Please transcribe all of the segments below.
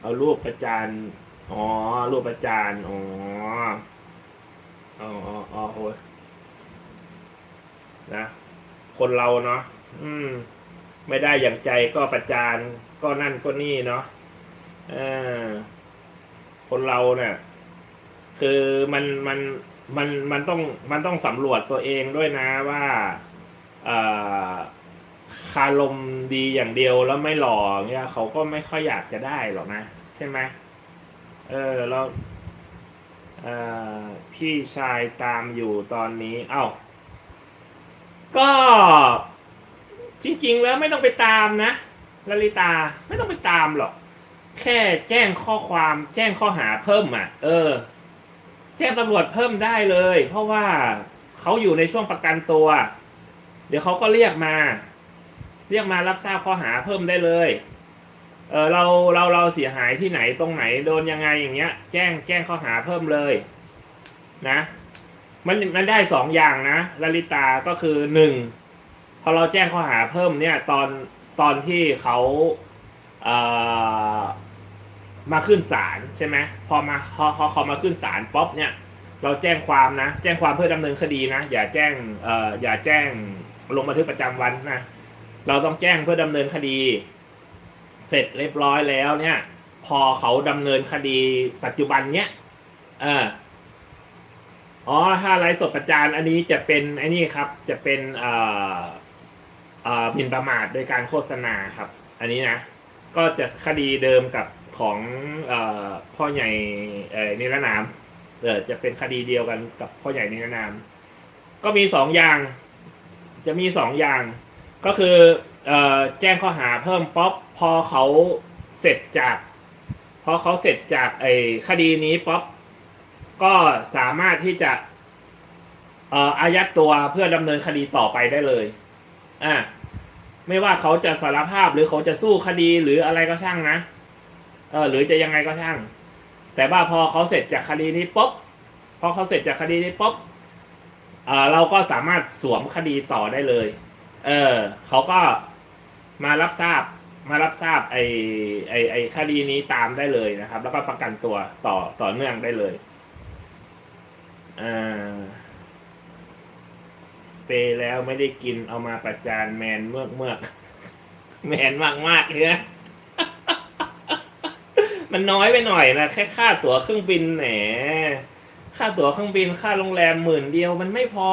เอารูปประจานอ๋อ รูปประจานอ๋ออ๋ออ๋อโอ้ยนะ คนเราเนาะอืม ไม่ได้อย่างใจก็ประจานก็นั่นก็นี่เนาะเออคนเราเนี่ยคือมันมันมันมันต้องมันต้องสำรวจตัวเองด้วยนะว่า เอ่อ คารมดีอย่างเดียวแล้วไม่หล่อเนี่ยเขาก็ไม่ค่อยอยากจะได้หรอกนะ ใช่ไหมเออแล้วออพี่ชายตามอยู่ตอนนี้ เอ้า ก็จริง ๆ แล้วไม่ต้องไปตามนะลลิตาไม่ต้องไปตามหรอก แค่แจ้งข้อความแจ้งข้อหาเพิ่มอะ เออ แจ้งตำรวจเพิ่มได้เลย เพราะว่าเขาอยู่ในช่วงประกันตัว เดี๋ยวเขาก็เรียกมา เรียกมารับทราบข้อหาเพิ่มได้เลย เออเราเราเราเสียหายที่ไหนตรงไหนโดนยังไงอย่างเงี้ย แจ้งแจ้งข้อหาเพิ่มเลยนะ มันมันได้สองอย่างนะลลิตาก็คือหนึ่งพอเราแจ้งข้อหาเพิ่มเนี่ยตอนตอนที่เขาเอ่อมาขึ้นศาลใช่ไหมพอมาพอพอเขามาขึ้นศาลป๊อปเนี่ย เราแจ้งความนะ แจ้งความเพื่อดำเนินคดีนะ อย่าแจ้งเอ่ออย่าแจ้งลงบันทึกประจำวันนะ เราต้องแจ้งเพื่อดำเนินคดี เสร็จเรียบร้อยแล้วเนี่ย พอเขาดำเนินคดีปัจจุบันเนี้ยเอออ๋อถ้าไลฟ์สดประจานอันนี้จะเป็นไอ้นี่ครับ จะเป็นเอ่อเอ่อหมิ่นประมาทโดยการโฆษณาครับ อันนี้นะ ก็จะคดีเดิมกับของเอ่อพ่อใหญ่เอ่อนิรนามเออจะเป็นคดีเดียวกันกับพ่อใหญ่นิรนาม ก็มีสองอย่าง จะมีสองอย่าง ก็คืออแจ้งข้อหาเพิ่มป๊อปพอเขาเสร็จจาก พอเขาเสร็จจากไอ้คดีนี้ป๊อปก็สามารถที่จะอายัดตัวเพื่อดำเนินคดีต่อไปได้เลยอ่าไม่ว่าเขาจะสารภาพหรือเขาจะสู้คดีหรืออะไรก็ช่างนะเออหรือจะยังไงก็ช่าง แต่ว่าพอเขาเสร็จจากคดีนี้ปุ๊บพอเขาเสร็จจากคดีนี้ปุ๊บเออเราก็สามารถสวมคดีต่อได้เลย เออเขาก็มารับทราบมารับทราบไอ้ไอ้ไอ้คดีนี้ตามได้เลยนะครับ แล้วก็ประกันตัวต่อต่อเนื่องได้เลยเอ่าเปแล้วไม่ได้กินเอามาประจานแมนเมือกเมือกแมนมากมากเลยนะมันน้อยไปหน่อยนะแค่ค่าตั๋วเครื่องบินแหนค่าตั๋วเครื่องบินค่าโรงแรมหมื่นเดียวมันไม่พอ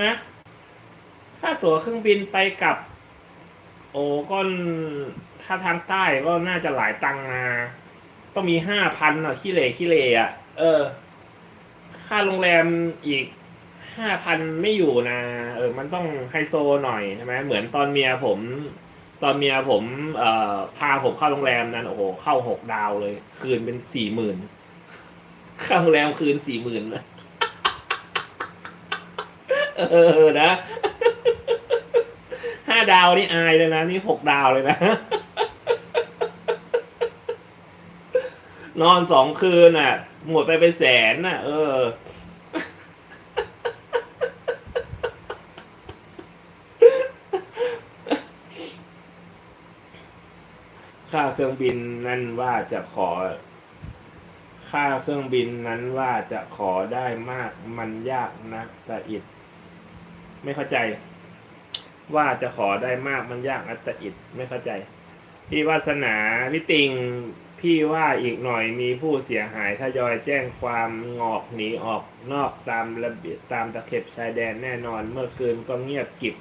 นะ ค่าตั๋วเครื่องบินไปกลับ โอ้ก็ถ้าทางใต้ก็น่าจะหลายตังค์นะต้องมีห้าพันอะขี้เหร่ขี้เหร่อะ เออ ค่าโรงแรมอีกห้าพันไม่อยู่นะ เออ มันต้องไฮโซหน่อยใช่ไหมเหมือนตอนเมียผม ตอนเมียผม เอ่อ พาผมเข้าโรงแรมนั้นโอ้โหเข้าหกดาวเลย คืนเป็นสี่หมื่นเข้าโรงแรมคืนสี่หมื่นเออนะ ดาวนี่อายเลยนะนี่หกดาวเลยนะ นอนสองคืนน่ะ หมดไปเป็นแสนน่ะ เออ ค่าเครื่องบินนั้นว่าจะขอ ค่าเครื่องบินนั้นว่าจะขอได้มากมันยากนะแต่อิดไม่เข้าใจ ว่าจะขอได้มากมันยากนะแต่อิดไม่เข้าใจ พี่วาสนาพี่ติงพี่ว่าอีกหน่อยมีผู้เสียหายทยอยแจ้งความงอกหนีออกนอกตามระเบียบตามตะเข็บชายแดนแน่นอนเมื่อคืนก็เงียบกิบ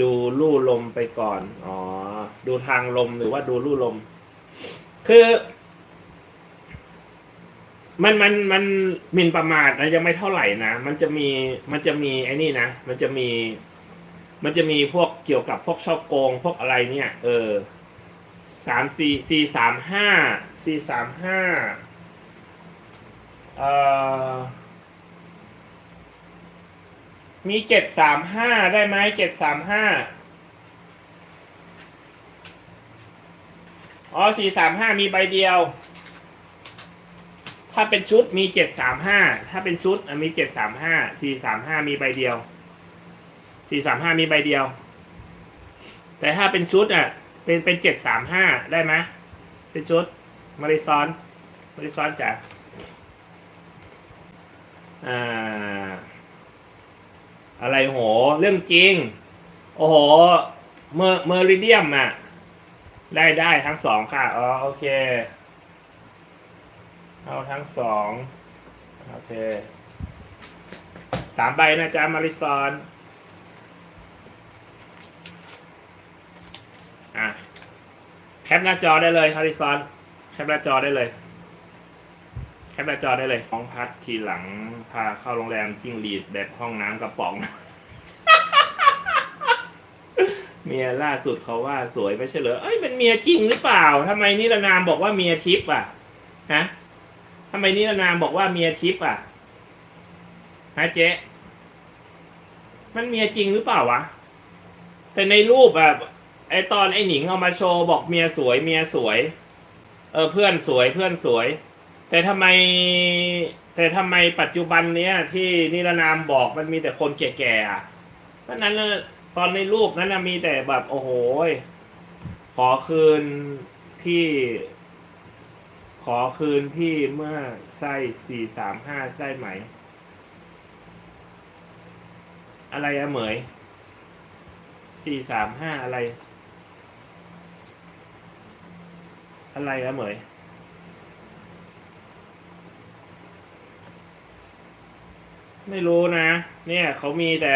ดูลู่ลมไปก่อน อ๋อ ดูทางลมหรือว่าดูลู่ลม คือ มันมันมันมินประมาทนะยังไม่เท่าไหร่นะ มันจะมีมันจะมีไอ้นี่นะ มันจะมี มันจะมีพวกเกี่ยวกับพวกช่อโกงพวกอะไรเนี่ย เออสามสี่สี่สามห้าสี่สามห้าเอ่อมีเจ็ดสามห้าได้ไหมเจ็ดสามห้าอ๋อสี่สามห้ามีใบเดียว ถ้าเป็นชุดมีเจ็ดสามห้าถ้าเป็นชุดมีเจ็ดสามห้าสี่สามห้ามีใบเดียว สี่สามห้ามีใบเดียว แต่ถ้าเป็นชุดอะ เป็นเป็นเจ็ดสามห้าได้ไหมเป็นชุดมาริซอนมาริซอนจ้ะอ่า อะไรโห เรื่องจริง โอ้โห เมอร์เมอริเดียมอะ ได้ได้ทั้งสองค่ะ อ๋อ โอเค เอาทั้งสอง โอเค สามใบนะจ๊ะมาริซอน อะแคปหน้าจอได้เลยฮาริซอนแคปหน้าจอได้เลย แคปหน้าจอได้เลยห้องพักทีหลังพาเข้าโรงแรมจิ้งหรีดแบบห้องน้ำกระป๋อง เมียล่าสุดเขาว่าสวยไม่ใช่เหรอเอ้ยเป็นเมียจริงหรือเปล่าทำไมนิรนามบอกว่าเมียทิพย์อะฮะทำไมนิรนามบอกว่าเมียทิพย์อะฮะเจ๊มันเมียจริงหรือเปล่าวะแต่ในรูปแบบ ไอตอนไอหนิงเอามาโชว์บอกเมียสวยเมียสวย เออเพื่อนสวยเพื่อนสวย แต่ทำไม แต่ทำไมปัจจุบันเนี้ย ที่นิรนามบอกมันมีแต่คนแก่ๆอะเพราะนั้นน่ะตอนในรูปนั้นนะมีแต่แบบโอ้โหขอคืนพี่ ขอคืนพี่เมื่อไส้สี่สามห้าได้ไหม อะไรอะเหมยสี่สามห้าอะไร อะไรอะเหมยไม่รู้นะ เนี่ยเขามีแต่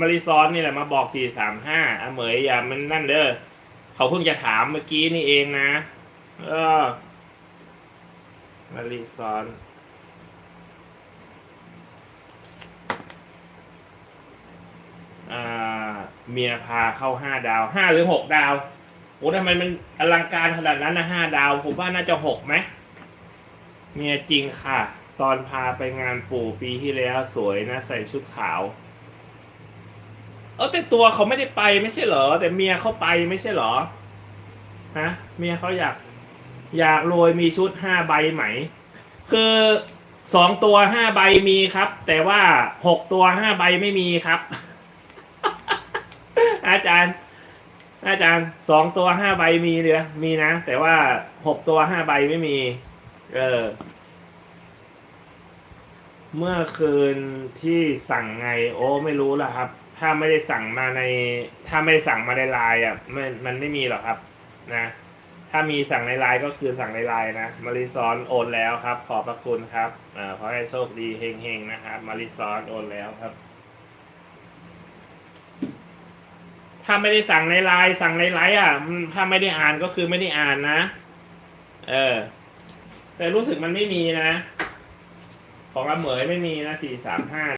มาริซอนนี่แหละมาบอกสี่สามห้าอะเหมยอย่ามันนั่นเด้อเขาเพิ่งจะถามเมื่อกี้นี่เองนะ เออมาริซอนอ่าเมียพาเข้าห้าดาวห้าหรือหกดาว โอ้ทำไมมันอลังการขนาดนั้นนะห้าดาว ผมว่าน่าจะหกไหมเมียจริงค่ะ ตอนพาไปงานปู่ปีที่แล้วสวยนะ ใส่ชุดขาว เออแต่ตัวเขาไม่ได้ไปไม่ใช่เหรอ แต่เมียเขาไปไม่ใช่เหรอฮะเมียเขาอยาก อยากโรยมีชุดห้าใบไหม คือสองตัวห้าใบมีครับ แต่ว่าหกตัวห้าใบไม่มีครับ อาจารย์ อาจารย์สองตัวห้าใบมีเรือมีนะ แต่ว่าหกตัวห้าใบไม่มี เออ เมื่อคืนที่สั่งไง โอ้ไม่รู้ละครับ ถ้าไม่ได้สั่งมาใน ถ้าไม่ได้สั่งมาในไลน์อะมันมันไม่มีหรอกครับ นะ ถ้ามีสั่งในไลน์ก็คือสั่งในไลน์นะมาริซอนโอนแล้วครับ ขอบพระคุณครับอ่าขอให้โชคดีเฮงๆนะครับมาริซอนโอนแล้วครับ ถ้าไม่ได้สั่งในไลน์สั่งในไลน์อะถ้าไม่ได้อ่านก็คือไม่ได้อ่านนะ เออ แต่รู้สึกมันไม่มีนะ ของอาเหมยไม่มีนะสี่สามห้า